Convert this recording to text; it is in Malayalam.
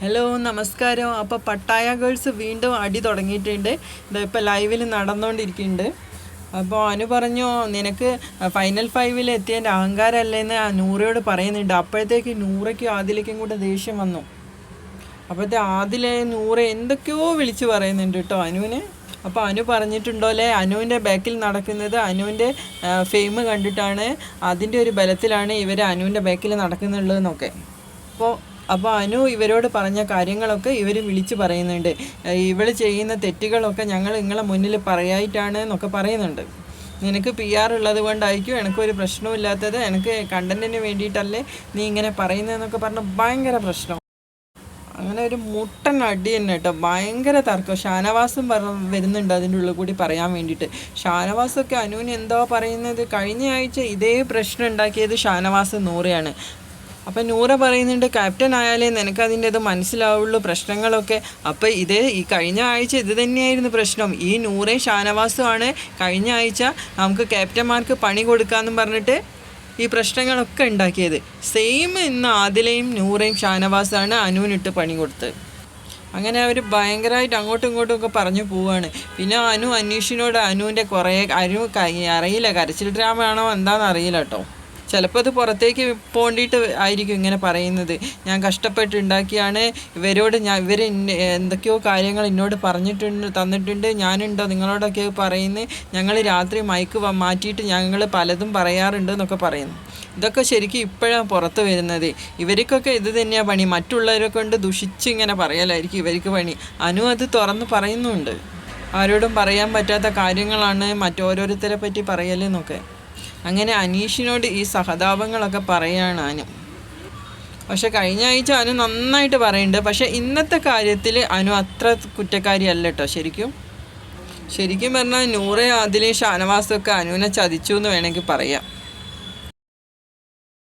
ഹലോ നമസ്കാരം. അപ്പോൾ പട്ടായ ഗേൾസ് വീണ്ടും അടി തുടങ്ങിയിട്ടുണ്ട്. ഇതിപ്പോൾ ലൈവിൽ നടന്നുകൊണ്ടിരിക്കുന്നുണ്ട് അപ്പോൾ അനു പറഞ്ഞു നിനക്ക് ഫൈനൽ ഫൈവിൽ എത്തിയതിന്റെ അഹങ്കാരമല്ലേന്ന് നൂറയോട് പറയുന്നുണ്ട്. അപ്പോഴത്തേക്ക് നൂറയ്ക്കും ആദിലേക്കും കൂടെ ദേഷ്യം വന്നു. അപ്പോഴത്തെ ആദിലെ നൂറ എന്തൊക്കെയോ വിളിച്ച് പറയുന്നുണ്ട് കേട്ടോ അനുവിന്. അപ്പോൾ അനു പറഞ്ഞിട്ടുണ്ടോ അല്ലേ? അനുവിന്റെ ബാക്കിൽ നടക്കുന്നത് അനുവിന്റെ ഫെയിം കണ്ടിട്ടാണ്. അതിന്റെ ഒരു ബലത്തിലാണ് ഇവർ അനുവിന്റെ ബാക്കിൽ നടക്കുന്നുള്ളതെന്നൊക്കെ. അപ്പോൾ അപ്പോൾ അനു ഇവരോട് പറഞ്ഞ കാര്യങ്ങളൊക്കെ ഇവർ വിളിച്ചു പറയുന്നുണ്ട്. ഇവൾ ചെയ്യുന്ന തെറ്റുകളൊക്കെ ഞങ്ങൾ നിങ്ങളെ മുന്നിൽ പറയായിട്ടാണ് എന്നൊക്കെ പറയുന്നുണ്ട്. നിനക്ക് പി ആർ ഉള്ളത് കൊണ്ടായിരിക്കും എനിക്കൊരു പ്രശ്നമില്ലാത്തത് എനിക്ക് കണ്ടന്റിന് വേണ്ടിയിട്ടല്ലേ നീ ഇങ്ങനെ പറയുന്നതെന്നൊക്കെ പറഞ്ഞ് ഭയങ്കര പ്രശ്നം. അങ്ങനെ ഒരു മുട്ടൻ അടി തന്നെ കേട്ടോ. ഭയങ്കര തർക്കം. ഷാനവാസും പറ വരുന്നുണ്ട് അതിന്റെ ഉള്ളിൽ കൂടി പറയാൻ വേണ്ടിയിട്ട്. ഷാനവാസൊക്കെ അനുവിന് എന്തോ പറയുന്നത് കഴിഞ്ഞ ആഴ്ച ഇതേ പ്രശ്നം ഉണ്ടാക്കിയത് ഷാനവാസ് നൂറയാണ്. അപ്പം നൂറ പറയുന്നുണ്ട് ക്യാപ്റ്റൻ ആയാലേ നിനക്ക് അതിന്റെ ഇത് മനസ്സിലാവുള്ളൂ പ്രശ്നങ്ങളൊക്കെ. അപ്പം ഇത് ഈ കഴിഞ്ഞ ആഴ്ച ഇത് തന്നെയായിരുന്നു പ്രശ്നം. ഈ നൂറെ ഷാനവാസുമാണ് കഴിഞ്ഞ ആഴ്ച നമുക്ക് ക്യാപ്റ്റന്മാർക്ക് പണി കൊടുക്കാമെന്നും പറഞ്ഞിട്ട് ഈ പ്രശ്നങ്ങളൊക്കെ ഉണ്ടാക്കിയത്. സെയിം ഇന്ന് ആദിലയും നൂറയും ഷാനവാസാണ് അനുവിനിട്ട് പണി കൊടുത്തത് അങ്ങനെ അവർ ഭയങ്കരമായിട്ട് അങ്ങോട്ടും ഇങ്ങോട്ടും ഒക്കെ പറഞ്ഞു പോവാണ്. പിന്നെ അനു അനീഷിനോട് അനുവിന്റെ കുറേ അനു അറിയില്ല കരച്ചിൽ ഡ്രാമ ആണോ എന്താണെന്ന് അറിയില്ല കേട്ടോ. ചിലപ്പോൾ അത് പുറത്തേക്ക് പോണ്ടിയിട്ട് ആയിരിക്കും ഇങ്ങനെ പറയുന്നത്. ഞാൻ കഷ്ടപ്പെട്ട് ഉണ്ടാക്കിയാണ്. ഇവരോട് ഞാൻ ഇവർ എന്തൊക്കെയോ കാര്യങ്ങൾ എന്നോട് പറഞ്ഞിട്ടുണ്ട് തന്നിട്ടുണ്ട്. ഞാനുണ്ടോ നിങ്ങളോടൊക്കെ പറയുന്നത് ഞങ്ങൾ രാത്രി മൈക്ക് മാറ്റിയിട്ട് ഞങ്ങൾ പലതും പറയാറുണ്ട് എന്നൊക്കെ പറയുന്നു. ഇതൊക്കെ ശരിക്കും ഇപ്പോഴാണ് പുറത്ത് വരുന്നത്. ഇവർക്കൊക്കെ ഇത് തന്നെയാണ് പണി. മറ്റുള്ളവരെ കൊണ്ട് ദുഷിച്ച് ഇങ്ങനെ പറയലായിരിക്കും ഇവർക്ക് പണി. അനു അത് തുറന്ന് പറയുന്നുണ്ട്. ആരോടും പറയാൻ പറ്റാത്ത കാര്യങ്ങളാണ് മറ്റോരോരുത്തരെ പറ്റി പറയലെന്നൊക്കെ അങ്ങനെ അനീഷിനോട് ഈ സഹതാപങ്ങളൊക്കെ പറയുകയാണ് അനു. പക്ഷെ കഴിഞ്ഞ ആഴ്ച അനു നന്നായിട്ട് പറയുന്നുണ്ട്. പക്ഷെ ഇന്നത്തെ കാര്യത്തിൽ അനു അത്ര കുറ്റക്കാരിയല്ല കേട്ടോ ശരിക്കും. ശരിക്കും പറഞ്ഞാൽ നൂറെ അതിലെ ഷാനവാസമൊക്കെ അനുവിനെ ചതിച്ചു എന്ന് വേണമെങ്കിൽ പറയാം.